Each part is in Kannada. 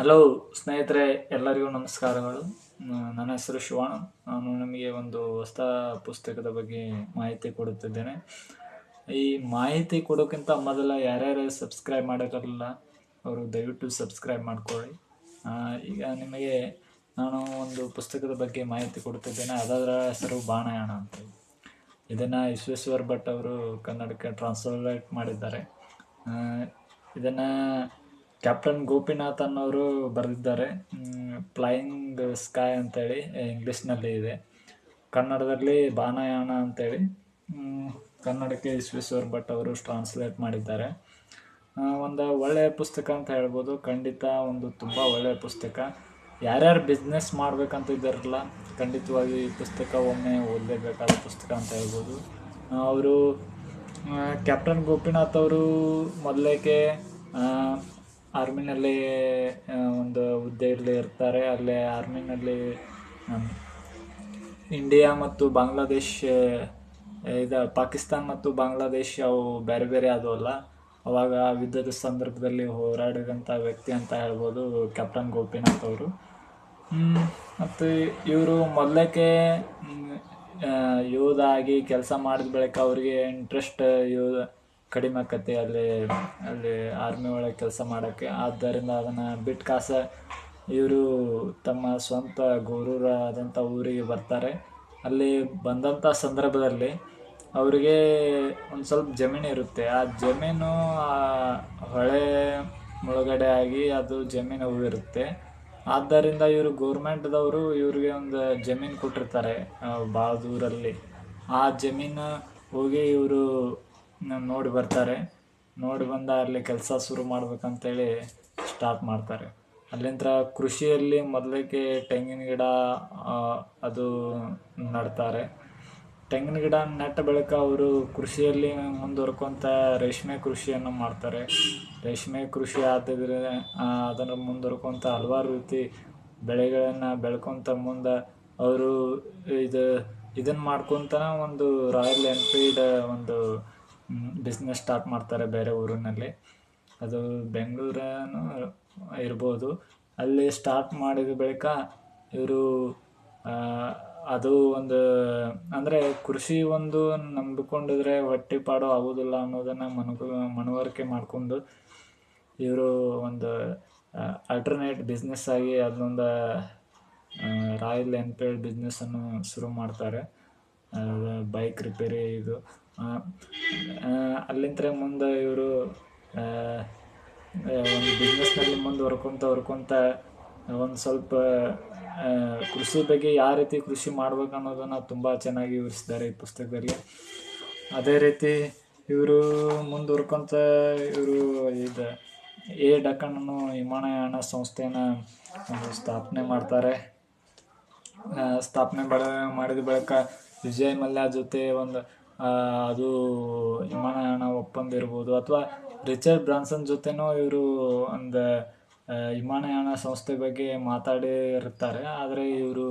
ಹಲೋ ಸ್ನೇಹಿತರೆ, ಎಲ್ಲರಿಗೂ ನಮಸ್ಕಾರಗಳು. ನನ್ನ ಹೆಸರು ಶಿವಾಣ ನಾನು ನಿಮಗೆ ಒಂದು ಹೊಸ ಪುಸ್ತಕದ ಬಗ್ಗೆ ಮಾಹಿತಿ ಕೊಡುತ್ತಿದ್ದೇನೆ. ಈ ಮಾಹಿತಿ ಕೊಡೋಕ್ಕಿಂತ ಮೊದಲ ಯಾರ್ಯಾರು ಸಬ್ಸ್ಕ್ರೈಬ್ ಮಾಡಿರಲಿಲ್ಲ ಅವರು ದಯವಿಟ್ಟು ಸಬ್ಸ್ಕ್ರೈಬ್ ಮಾಡ್ಕೊಳ್ಳಿ. ಈಗ ನಿಮಗೆ ನಾನು ಒಂದು ಪುಸ್ತಕದ ಬಗ್ಗೆ ಮಾಹಿತಿ ಕೊಡುತ್ತಿದ್ದೇನೆ. ಅದರ ಹೆಸರು ಬಾಣಯಾಣ ಅಂತ. ಇದನ್ನು ವಿಶ್ವೇಶ್ವರ್ ಭಟ್ ಅವರು ಕನ್ನಡಕ್ಕೆ ಟ್ರಾನ್ಸ್ಲೇಟ್ ಮಾಡಿದ್ದಾರೆ. ಇದನ್ನು ಇದನ್ನ ಕ್ಯಾಪ್ಟನ್ ಗೋಪಿನಾಥ್ ಅನ್ನೋರು ಬರೆದಿದ್ದಾರೆ. ಫ್ಲೈಯಿಂಗ್ ಸ್ಕೈ ಅಂತೇಳಿ ಇಂಗ್ಲೀಷ್ನಲ್ಲಿ ಇದೆ. ಕನ್ನಡದಲ್ಲಿ ಬಾನಯಾನ ಅಂತೇಳಿ ಕನ್ನಡಕ್ಕೆ ವಿಶ್ವೇಶ್ವರ್ ಭಟ್ ಅವರು ಟ್ರಾನ್ಸ್ಲೇಟ್ ಮಾಡಿದ್ದಾರೆ. ಒಂದು ಒಳ್ಳೆಯ ಪುಸ್ತಕ ಅಂತ ಹೇಳ್ಬೋದು. ಖಂಡಿತ ಒಂದು ತುಂಬ ಒಳ್ಳೆಯ ಪುಸ್ತಕ. ಯಾರ್ಯಾರು ಬಿಸ್ನೆಸ್ ಮಾಡಬೇಕಂತ ಇದ್ದಾರಲ್ಲ, ಖಂಡಿತವಾಗಿ ಈ ಪುಸ್ತಕ ಒಮ್ಮೆ ಓದಲೇಬೇಕಾದ ಪುಸ್ತಕ ಅಂತ ಹೇಳ್ಬೋದು. ಅವರು ಕ್ಯಾಪ್ಟನ್ ಗೋಪಿನಾಥ್ ಅವರು ಮೊದಲೇಕೆ ಆರ್ಮಿನಲ್ಲಿ ಒಂದು ಹುದ್ದೆಯಲ್ಲಿ ಇರ್ತಾರೆ. ಅಲ್ಲೇ ಆರ್ಮಿನಲ್ಲಿ ಇಂಡಿಯಾ ಮತ್ತು ಬಾಂಗ್ಲಾದೇಶ್ ಇದು ಪಾಕಿಸ್ತಾನ್ ಮತ್ತು ಬಾಂಗ್ಲಾದೇಶ್ ಅವು ಬೇರೆ ಬೇರೆ ಅದು ಅಲ್ಲ. ಅವಾಗ ಯುದ್ಧದ ಸಂದರ್ಭದಲ್ಲಿ ಹೋರಾಡಿದಂಥ ವ್ಯಕ್ತಿ ಅಂತ ಹೇಳ್ಬೋದು ಕ್ಯಾಪ್ಟನ್ ಗೋಪಿನಾಥ್ ಅವರು. ಮತ್ತು ಇವರು ಮೊದಲಕ್ಕೆ ಯೋಧ ಆಗಿ ಕೆಲಸ ಮಾಡಿದ ಬಳಿಕ ಅವರಿಗೆ ಇಂಟ್ರೆಸ್ಟ್ ಯೋಧ ಕಡಿಮೆ ಆಕತಿ ಅಲ್ಲಿ ಅಲ್ಲಿ ಆರ್ಮಿ ಒಳಗೆ ಕೆಲಸ ಮಾಡೋಕ್ಕೆ. ಆದ್ದರಿಂದ ಅದನ್ನು ಬಿಟ್ಟು ಕಾಸ ಇವರು ತಮ್ಮ ಸ್ವಂತ ಗೌರೂರ ಆದಂಥ ಊರಿಗೆ ಬರ್ತಾರೆ. ಅಲ್ಲಿ ಬಂದಂಥ ಸಂದರ್ಭದಲ್ಲಿ ಅವರಿಗೆ ಒಂದು ಸ್ವಲ್ಪ ಜಮೀನು ಇರುತ್ತೆ. ಆ ಜಮೀನು, ಆ ಹೊಳೆ ಮುಳುಗಡೆ ಆಗಿ ಅದು ಜಮೀನು ಹೂವಿರುತ್ತೆ ಆದ್ದರಿಂದ ಇವರು ಗೌರ್ಮೆಂಟ್ದವರು ಇವ್ರಿಗೆ ಒಂದು ಜಮೀನು ಕೊಟ್ಟಿರ್ತಾರೆ ಭಾಳ ದೂರಲ್ಲಿ. ಆ ಜಮೀನು ಹೋಗಿ ಇವರು ನೋಡಿ ಬರ್ತಾರೆ. ನೋಡಿ ಬಂದ ಅಲ್ಲಿ ಕೆಲಸ ಶುರು ಮಾಡ್ಬೇಕಂತೇಳಿ ಸ್ಟಾರ್ಟ್ ಮಾಡ್ತಾರೆ. ಅಲ್ಲಿಂದ ಕೃಷಿಯಲ್ಲಿ ಮೊದಲಿಗೆ ತೆಂಗಿನ ಗಿಡ ಅದು ನಡ್ತಾರೆ. ತೆಂಗಿನ ಗಿಡ ನೆಟ್ಟ ಬಳಿಕ ಅವರು ಕೃಷಿಯಲ್ಲಿ ಮುಂದುವರ್ಕೊಂತ ರೇಷ್ಮೆ ಕೃಷಿಯನ್ನು ಮಾಡ್ತಾರೆ. ರೇಷ್ಮೆ ಕೃಷಿ ಆದಿದ್ರೆ ಅದನ್ನು ಮುಂದುವರ್ಕೊಂತ ಹಲವಾರು ರೀತಿ ಬೆಳೆಗಳನ್ನು ಬೆಳ್ಕೊತ ಮುಂದೆ ಅವರು ಇದು ಇದನ್ನು ಮಾಡ್ಕೊತನ ಒಂದು ರಾಯಲ್ ಎನ್ಫೀಲ್ಡ್ ಒಂದು ಬಿಸ್ನೆಸ್ ಸ್ಟಾರ್ಟ್ ಮಾಡ್ತಾರೆ ಬೇರೆ ಊರಿನಲ್ಲಿ. ಅದು ಬೆಂಗಳೂರನು ಇರ್ಬೋದು. ಅಲ್ಲಿ ಸ್ಟಾರ್ಟ್ ಮಾಡಿದ ಬಳಿಕ ಇವರು ಅದು ಒಂದು, ಅಂದರೆ ಕೃಷಿ ಒಂದು ನಂಬಿಕೊಂಡಿದ್ರೆ ಹೊಟ್ಟೆಪಾಡು ಆಗೋದಿಲ್ಲ ಅನ್ನೋದನ್ನು ಮನ ಮನವರಿಕೆ ಮಾಡಿಕೊಂಡು ಇವರು ಒಂದು ಆಲ್ಟರ್ನೇಟ್ ಬಿಸ್ನೆಸ್ ಆಗಿ ಅದನ್ನೊಂದು ರಾಯಲ್ ಎನ್ಫೀಲ್ಡ್ ಬಿಸ್ನೆಸ್ಸನ್ನು ಶುರು ಮಾಡ್ತಾರೆ. ಬೈಕ್ ರಿಪೇರಿ ಇದು. ಅಲ್ಲಿಂದ ಮುಂದೆ ಇವರು ಒಂದು ಬಿಸ್ನೆಸ್ನಲ್ಲಿ ಮುಂದೆ ಹೊರ್ಕೊಂತ ಒಂದು ಸ್ವಲ್ಪ ಕೃಷಿ ಬಗ್ಗೆ ಯಾವ ರೀತಿ ಕೃಷಿ ಮಾಡ್ಬೇಕು ಅನ್ನೋದನ್ನು ತುಂಬ ಚೆನ್ನಾಗಿ ವಿವರಿಸಿದ್ದಾರೆ ಈ ಪುಸ್ತಕದಲ್ಲಿ. ಅದೇ ರೀತಿ ಇವರು ಮುಂದುವರ್ಕೊಂತ ಇವರು ಇದು ಎ ಡಕ್ಕನ್ ಅನ್ನೋ ವಿಮಾನಯಾನ ಸಂಸ್ಥೆನ ಸ್ಥಾಪನೆ ಮಾಡ್ತಾರೆ. ಸ್ಥಾಪನೆ ಬಳ, ಮಾಡಿದ ಬಳಿಕ ವಿಜಯ್ ಮಲ್ಯ ಜೊತೆ ಒಂದು ಅದು ವಿಮಾನಯಾನ ಒಪ್ಪಂದ ಇರ್ಬೋದು ಅಥವಾ ರಿಚರ್ಡ್ ಬ್ರಾನ್ಸನ್ ಜೊತೆನೂ ಇವರು ಒಂದು ವಿಮಾನಯಾನ ಸಂಸ್ಥೆ ಬಗ್ಗೆ ಮಾತಾಡಿರ್ತಾರೆ ಆದರೆ ಇವರು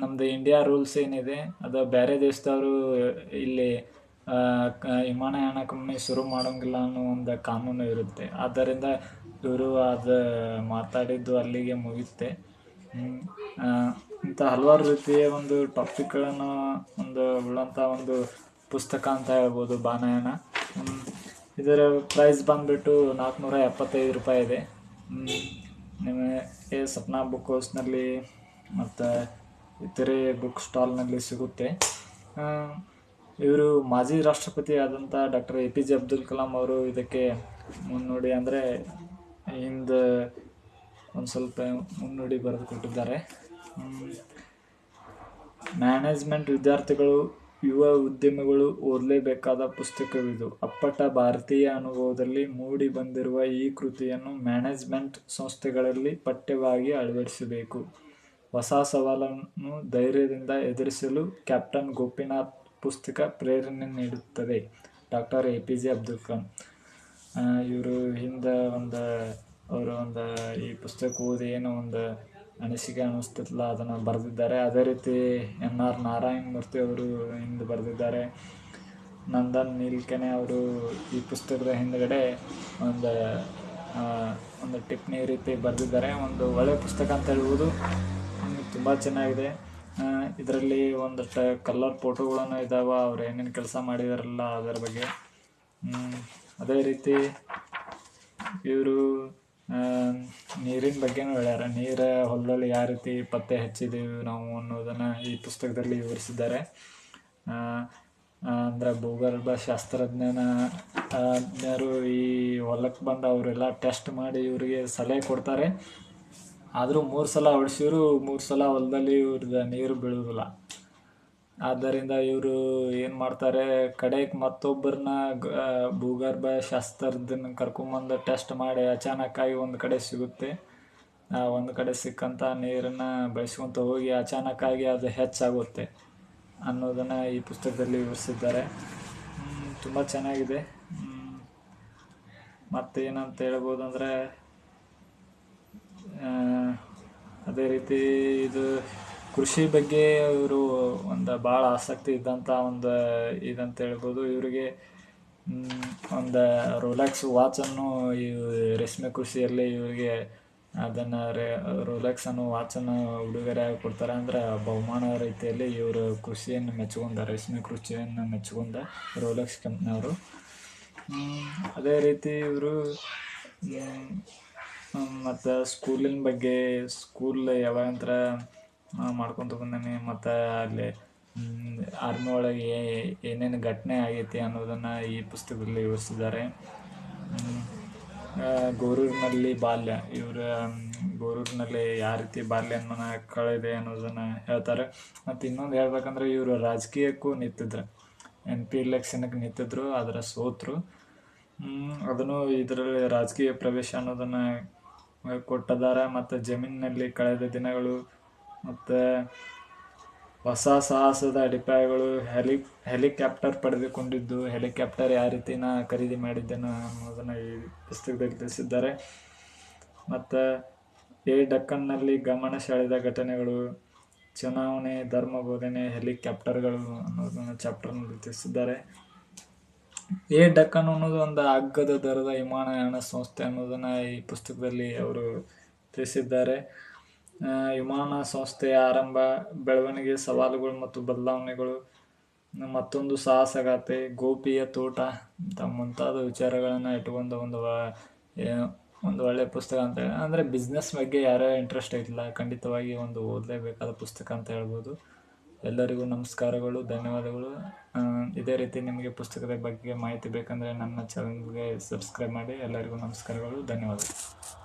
ನಮ್ಮದು ಇಂಡಿಯಾ ರೂಲ್ಸ್ ಏನಿದೆ, ಅದು ಬೇರೆ ದೇಶದವರು ಇಲ್ಲಿ ವಿಮಾನಯಾನ ಕಂಪ್ನಿ ಶುರು ಮಾಡೋಂಗಿಲ್ಲ ಅನ್ನೋ ಒಂದು ಕಾನೂನು ಇರುತ್ತೆ. ಆದ್ದರಿಂದ ಇವರು ಅದು ಮಾತಾಡಿದ್ದು ಅಲ್ಲಿಗೆ ಮುಗಿಯುತ್ತೆ. ಇಂಥ ಹಲವಾರು ರೀತಿಯ ಒಂದು ಟಾಪಿಕ್ಗಳನ್ನು ಒಂದು ಉಳ್ಳಂಥ ಒಂದು ಪುಸ್ತಕ ಅಂತ ಹೇಳ್ಬೋದು ಬಾನಯನ. ಇದರ ಪ್ರೈಸ್ ಬಂದುಬಿಟ್ಟು ನಾಲ್ಕುನೂರ ಎಪ್ಪತ್ತೈದು ರೂಪಾಯಿ ಇದೆ. ನಿಮಗೆ ಸಪ್ನಾ ಬುಕ್ ಹೌಸ್ನಲ್ಲಿ ಮತ್ತು ಇತರೆ ಬುಕ್ ಸ್ಟಾಲ್ನಲ್ಲಿ ಸಿಗುತ್ತೆ. ಇವರು ಮಾಜಿ ರಾಷ್ಟ್ರಪತಿ ಆದಂಥ doctor A P J Abdul Kalam ಅವರು ಇದಕ್ಕೆ ಮುನ್ನುಡಿ ಅಂದರೆ ಹಿಂದೆ ಒಂದು ಸ್ವಲ್ಪ ಮುನ್ನುಡಿ ಬರೆದು ಕೊಟ್ಟಿದ್ದಾರೆ. ಮ್ಯಾನೇಜ್ಮೆಂಟ್ ವಿದ್ಯಾರ್ಥಿಗಳು, ಯುವ ಉದ್ಯಮಿಗಳು ಓದಲೇಬೇಕಾದ ಪುಸ್ತಕವಿದು. ಅಪ್ಪಟ ಭಾರತೀಯ ಅನುಭವದಲ್ಲಿ ಮೂಡಿ ಬಂದಿರುವ ಈ ಕೃತಿಯನ್ನು ಮ್ಯಾನೇಜ್ಮೆಂಟ್ ಸಂಸ್ಥೆಗಳಲ್ಲಿ ಪಠ್ಯವಾಗಿ ಅಳವಡಿಸಬೇಕು. ಹೊಸ ಸವಾಲನ್ನು ಧೈರ್ಯದಿಂದ ಎದುರಿಸಲು ಕ್ಯಾಪ್ಟನ್ ಗೋಪಿನಾಥ್ ಪುಸ್ತಕ ಪ್ರೇರಣೆ ನೀಡುತ್ತದೆ. Doctor A P J Abdul Kalam. ಇವರು ಹಿಂದೆ ಒಂದು, ಅವರು ಒಂದು ಈ ಪುಸ್ತಕ ಓದಿ ಏನೋ ಒಂದು ಅನಿಸಿಕೆ ಅನ್ನಿಸ್ತದಲ್ಲ ಅದನ್ನು ಬರೆದಿದ್ದಾರೆ. ಅದೇ ರೀತಿ ಎನ್ ಆರ್ ನಾರಾಯಣ ಮೂರ್ತಿ ಅವರು ಹಿಂದೆ ಬರೆದಿದ್ದಾರೆ. ನಂದನ್ ನೀಲ್ಕೆನೆ ಅವರು ಈ ಪುಸ್ತಕದ ಹಿಂದ್ಗಡೆ ಒಂದು ಒಂದು ಟಿಪ್ಪಣಿ ರೀತಿ ಬರೆದಿದ್ದಾರೆ. ಒಂದು ಒಳ್ಳೆಯ ಪುಸ್ತಕ ಅಂತ ಹೇಳ್ಬೋದು. ತುಂಬ ಚೆನ್ನಾಗಿದೆ. ಇದರಲ್ಲಿ ಒಂದಷ್ಟು ಕಲರ್ ಫೋಟೋಗಳನ್ನು ಇದ್ದಾವೆ ಅವ್ರು ಏನೇನು ಕೆಲಸ ಮಾಡಿದಾರಲ್ಲ ಅದರ ಬಗ್ಗೆ. ಅದೇ ರೀತಿ ಇವರು ನೀರಿನ ಬಗ್ಗೆನೂ ಹೇಳ್ಯಾರ. ನೀರು ಹೊಲದಲ್ಲಿ ಯಾವ ರೀತಿ ಪತ್ತೆ ಹಚ್ಚಿದ್ದೀವಿ ನಾವು ಅನ್ನೋದನ್ನು ಈ ಪುಸ್ತಕದಲ್ಲಿ ವಿವರಿಸಿದ್ದಾರೆ. ಅಂದ್ರೆ ಭೂಗರ್ಭ ಶಾಸ್ತ್ರಜ್ಞನ ಈ ಹೊಲಕ್ಕೆ ಬಂದು ಅವರೆಲ್ಲ ಟೆಸ್ಟ್ ಮಾಡಿ ಇವರಿಗೆ ಸಲಹೆ ಕೊಡ್ತಾರೆ. ಆದರೂ ಮೂರು ಸಲ ಹೊಡ್ಸಿದ್ರು, ಮೂರು ಸಲ ಹೊಲದಲ್ಲಿ ಇವ್ರದ್ದು ನೀರು ಬೀಳೋದಿಲ್ಲ. ಆದ್ದರಿಂದ ಇವರು ಏನು ಮಾಡ್ತಾರೆ, ಕಡೆಗೆ ಮತ್ತೊಬ್ಬರನ್ನ ಭೂಗರ್ಭ ಶಾಸ್ತ್ರದನ್ನ ಕರ್ಕೊಂಬಂದು ಟೆಸ್ಟ್ ಮಾಡಿ ಅಚಾನಕ್ಕಾಗಿ ಒಂದು ಕಡೆ ಸಿಗುತ್ತೆ. ಒಂದು ಕಡೆ ಸಿಕ್ಕಂಥ ನೀರನ್ನು ಬಳಸ್ಕೊಂತ ಹೋಗಿ ಅಚಾನಕ್ಕಾಗಿ ಅದು ಹೆಚ್ಚಾಗುತ್ತೆ ಅನ್ನೋದನ್ನು ಈ ಪುಸ್ತಕದಲ್ಲಿ ವಿವರಿಸಿದ್ದಾರೆ. ತುಂಬ ಚೆನ್ನಾಗಿದೆ. ಮತ್ತು ಮತ್ತೇನಂತ ಹೇಳ್ಬೋದು ಅಂದರೆ ಅದೇ ರೀತಿ ಇದು ಕೃಷಿ ಬಗ್ಗೆ ಇವರು ಒಂದು ಭಾಳ ಆಸಕ್ತಿ ಇದ್ದಂಥ ಒಂದು ಇದಂತ ಹೇಳ್ಬೋದು. ಇವರಿಗೆ ಒಂದು ರೋಲೆಕ್ಸ್ ವಾಚನ್ನು ಈ ರೇಷ್ಮೆ ಕೃಷಿಯಲ್ಲಿ ಇವರಿಗೆ ಅದನ್ನು ರೇ ರೋಲೆಕ್ಸ್ ಅನ್ನೋ ವಾಚನ್ನು ಉಡುಗೊರೆಯಾಗಿ ಕೊಡ್ತಾರೆ. ಅಂದರೆ ಬಹುಮಾನ ರೀತಿಯಲ್ಲಿ ಇವರು ಕೃಷಿಯನ್ನು ಮೆಚ್ಕೊಂಡ, ರೇಷ್ಮೆ ಕೃಷಿಯನ್ನು ಮೆಚ್ಕೊಂಡ ರೋಲೆಕ್ಸ್ ಕಂಪ್ನಿಯವರು ಅದೇ ರೀತಿ ಇವರು ಮತ್ತು ಸ್ಕೂಲಿನ ಬಗ್ಗೆ ಸ್ಕೂಲ್ ಯಾವಾಗಂತ್ರ ಮಾಡ್ಕೊತ ಬಂದಾನೆ. ಮತ್ತು ಅಲ್ಲಿ ಆರ್ಮಿ ಒಳಗೆ ಏನೇನು ಘಟನೆ ಆಗೈತಿ ಅನ್ನೋದನ್ನು ಈ ಪುಸ್ತಕದಲ್ಲಿ ವಿವರಿಸಿದ್ದಾರೆ. ಗೋರೂರಿನಲ್ಲಿ ಬಾಲ್ಯ. ಇವರ ಗೋರೂರಿನಲ್ಲಿ ಯಾವ ರೀತಿ ಬಾಲ್ಯನ ಕಳೆದೆ ಅನ್ನೋದನ್ನು ಹೇಳ್ತಾರೆ. ಮತ್ತು ಇನ್ನೊಂದು ಹೇಳ್ಬೇಕಂದ್ರೆ ಇವರು ರಾಜಕೀಯಕ್ಕೂ ನಿಂತಿದ್ರು. ಎಂ ಪಿ ಇಲೆಕ್ಷನ್ಗೆ ನಿಂತಿದ್ರು, ಅದರ ಸೋತರು. ಅದನ್ನು ಇದರಲ್ಲಿ ರಾಜಕೀಯ ಪ್ರವೇಶ ಅನ್ನೋದನ್ನು ಕೊಟ್ಟದಾರ. ಮತ್ತು ಜಮೀನಿನಲ್ಲಿ ಕಳೆದ ದಿನಗಳು ಮತ್ತು ಹೊಸ ಸಾಹಸದ ಅಡಿಪಾಯಗಳು ಹೆಲಿ ಹೆಲಿಕಾಪ್ಟರ್ ಪಡೆದುಕೊಂಡಿದ್ದು ಹೆಲಿಕಾಪ್ಟರ್ ಯಾವ ರೀತಿ ನಾ ಖರೀದಿ ಮಾಡಿದ್ದೇನೆ ಅನ್ನೋದನ್ನು ಈ ಪುಸ್ತಕದಲ್ಲಿ ತಿಳಿಸಿದ್ದಾರೆ. ಮತ್ತು ಎ ಡಕ್ಕನ್ನಲ್ಲಿ ಗಮನ ಸೆಳೆದ ಘಟನೆಗಳು, ಚುನಾವಣೆ, ಧರ್ಮ ಬೋಧನೆ ಹೆಲಿಕಾಪ್ಟರ್ಗಳು ಅನ್ನೋದನ್ನು ಚಾಪ್ಟರ್ನಲ್ಲಿ ತಿಳಿಸಿದ್ದಾರೆ. ಎ ಡಕ್ಕನ್ ಅನ್ನೋದು ಒಂದು ಅಗ್ಗದ ದರದ ವಿಮಾನಯಾನ ಸಂಸ್ಥೆ ಅನ್ನೋದನ್ನು ಈ ಪುಸ್ತಕದಲ್ಲಿ ಅವರು ತಿಳಿಸಿದ್ದಾರೆ. ವಿಮಾನ ಸಂಸ್ಥೆಯ ಆರಂಭ, ಬೆಳವಣಿಗೆ ಸವಾಲುಗಳು ಮತ್ತು ಬದಲಾವಣೆಗಳು, ಮತ್ತೊಂದು ಸಾಹಸಗಾತೆ ಗೋಪಿಯ ತೋಟ, ಅಂತ ಮುಂತಾದ ವಿಚಾರಗಳನ್ನು ಇಟ್ಟುಕೊಂಡ ಒಂದು ಒಂದು ಒಳ್ಳೆಯ ಪುಸ್ತಕ ಅಂತ ಹೇಳಿ, ಅಂದರೆ ಬಿಸ್ನೆಸ್ ಬಗ್ಗೆ ಯಾರೇ ಇಂಟ್ರೆಸ್ಟ್ ಇಲ್ಲ ಖಂಡಿತವಾಗಿ ಒಂದು ಓದಲೇಬೇಕಾದ ಪುಸ್ತಕ ಅಂತ ಹೇಳ್ಬೋದು. ಎಲ್ಲರಿಗೂ ನಮಸ್ಕಾರಗಳು, ಧನ್ಯವಾದಗಳು. ಇದೇ ರೀತಿ ನಿಮಗೆ ಪುಸ್ತಕದ ಬಗ್ಗೆ ಮಾಹಿತಿ ಬೇಕಂದರೆ ನನ್ನ ಚಾನಲ್ಗೆ ಸಬ್ಸ್ಕ್ರೈಬ್ ಮಾಡಿ. ಎಲ್ಲರಿಗೂ ನಮಸ್ಕಾರಗಳು, ಧನ್ಯವಾದಗಳು.